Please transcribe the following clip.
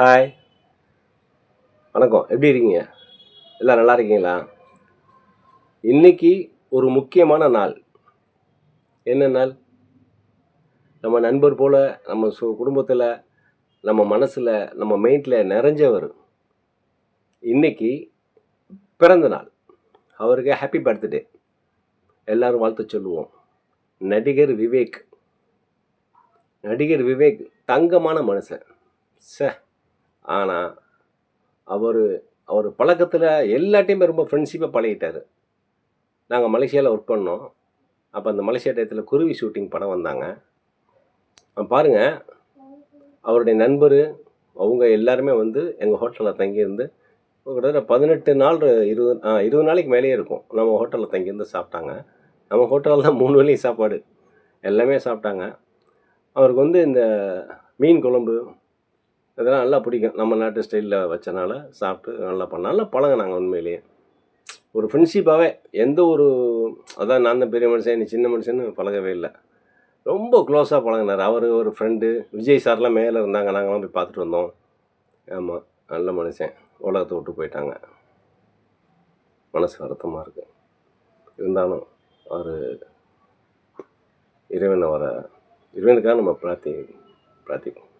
Hi வணக்கம். எப்படி இருக்கீங்க? எல்லாம் நல்லா இருக்கீங்களா? இன்றைக்கி ஒரு முக்கியமான நாள். என்ன நாள்? நம்ம நண்பர் போல் நம்ம சு குடும்பத்தில் நம்ம மனசில் நம்ம மைண்டில் நிறைஞ்சவர் இன்றைக்கி பிறந்த நாள். அவருக்கு ஹாப்பி பர்த்டே எல்லோரும் வாழ்த்து சொல்லுவோம். நடிகர் விவேக். நடிகர் விவேக் தங்கமான மனுஷன். சே ஆனால் அவர் அவர் பழக்கத்தில் எல்லாட்டையுமே ரொம்ப ஃப்ரெண்ட்ஷிப்பாக பழகிட்டார். நாங்கள் மலேசியாவில் ஒர்க் பண்ணோம். அப்போ அந்த மலேசியா டயத்தில் குருவி ஷூட்டிங் படம் வந்தாங்க. பாருங்கள் அவருடைய நண்பர் அவங்க எல்லாருமே வந்து எங்கள் ஹோட்டலில் தங்கியிருந்து கிட்டத்தட்ட பதினெட்டு நாள் இருபது ஆ இருபது நாளைக்கு மேலேயே இருக்கும். நம்ம ஹோட்டலில் தங்கியிருந்து சாப்பிட்டாங்க. நம்ம ஹோட்டலில் தான் மூணு வேலையும் சாப்பாடு எல்லாமே சாப்பிட்டாங்க. அவருக்கு வந்து இந்த மீன் குழம்பு இதெல்லாம் நல்லா பிடிக்கும். நம்ம நாட்டு ஸ்டைலில் வச்சனால சாப்பிட்டு நல்லா பண்ண நல்லா பழகினாங்க உண்மையிலேயே. ஒரு ஃப்ரெண்ட்ஷிப்பாகவே எந்த ஒரு அதான் நான் தான் பெரிய மனுஷன் நீ சின்ன மனுஷன்னு பழகவே இல்லை. ரொம்ப க்ளோஸாக பழகினார். அவர் ஒரு ஃப்ரெண்டு விஜய் சார்லாம் மேலே இருந்தாங்க. நாங்களாம் போய் பார்த்துட்டு வந்தோம். ஆமாம் நல்ல மனுஷன். உலகத்தை விட்டு போயிட்டாங்க. மனசு வருத்தமாக இருக்குது இருந்தாலும் அவர் இறைவன் அவரை இறைவனுக்காக நம்ம பிரார்த்தி பிரார்த்திப்போம்.